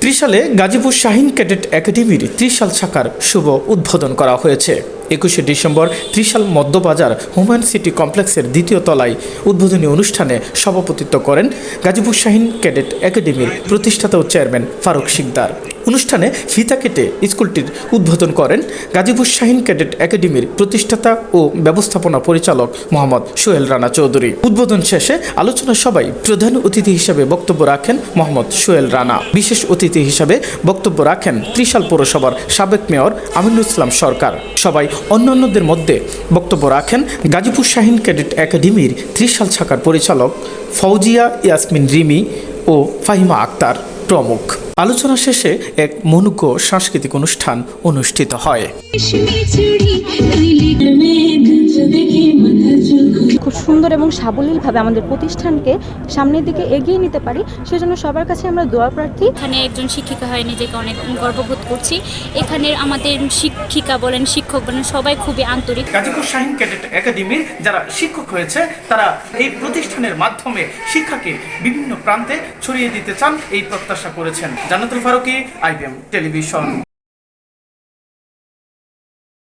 ত্রিশালে Gazipur Shahin cadet একাডেমির ত্রিশাল শাখার শুভ উদ্বোধন করা হয়েছে। একুশে ডিসেম্বর ত্রিশাল মধ্যবাজার হুমায়ুন সিটি কমপ্লেক্সের দ্বিতীয় তলায় উদ্বোধনী অনুষ্ঠানে সভাপতিত্ব করেন গাজীপুর শাহিন ক্যাডেট একাডেমির প্রতিষ্ঠাতা ও চেয়ারম্যান ফারুক শিকদার। অনুষ্ঠানে ফিতা কেটে স্কুলটির উদ্বোধন করেন গাজীপুর শাহিন ক্যাডেট একাডেমির প্রতিষ্ঠাতা ও ব্যবস্থাপনা পরিচালক মোহাম্মদ সোহেল রানা চৌধুরী। উদ্বোধন শেষে আলোচনা সভায় প্রধান অতিথি হিসেবে বক্তব্য রাখেন মোহাম্মদ সোহেল রানা। বিশেষ অতিথি হিসেবে বক্তব্য রাখেন ত্রিশাল পৌরসভার সাবেক মেয়র আমিনুল ইসলাম সরকার। সবাই অন্যান্যদের মধ্যে বক্তব্য রাখেন গাজীপুর শাহিন ক্যাডেট একাডেমির ত্রিশাল শাখার পরিচালক ফৌজিয়া ইয়াসমিন রিমি ও ফাহিমা আক্তার প্রমুখ। আলোচনা শেষে এক মনুজ্ঞ সাংস্কৃতিক অনুষ্ঠান অনুষ্ঠিত হয়। সুন্দর এবং সাবলীলভাবে আমাদের প্রতিষ্ঠানকে সামনের দিকে এগিয়ে নিতে পারি সেজন্য সবার কাছে আমরা দোয়া প্রার্থী। এখানে একজন শিক্ষিকা হয়ে নিজেকে অনেক গর্ববোধ করছি। এখানের আমাদের শিক্ষিকা বলেন শিক্ষক বলেন সবাই খুবই আন্তরিক। গাজীপুর শাহিন ক্যাডেট একাডেমির যারা শিক্ষক হয়েছে তারা এই প্রতিষ্ঠানের মাধ্যমে শিক্ষাকে বিভিন্ন প্রান্তে ছড়িয়ে দিতে চান এই প্রত্যাশা করেছেন। Jannatul Faruki IBM television.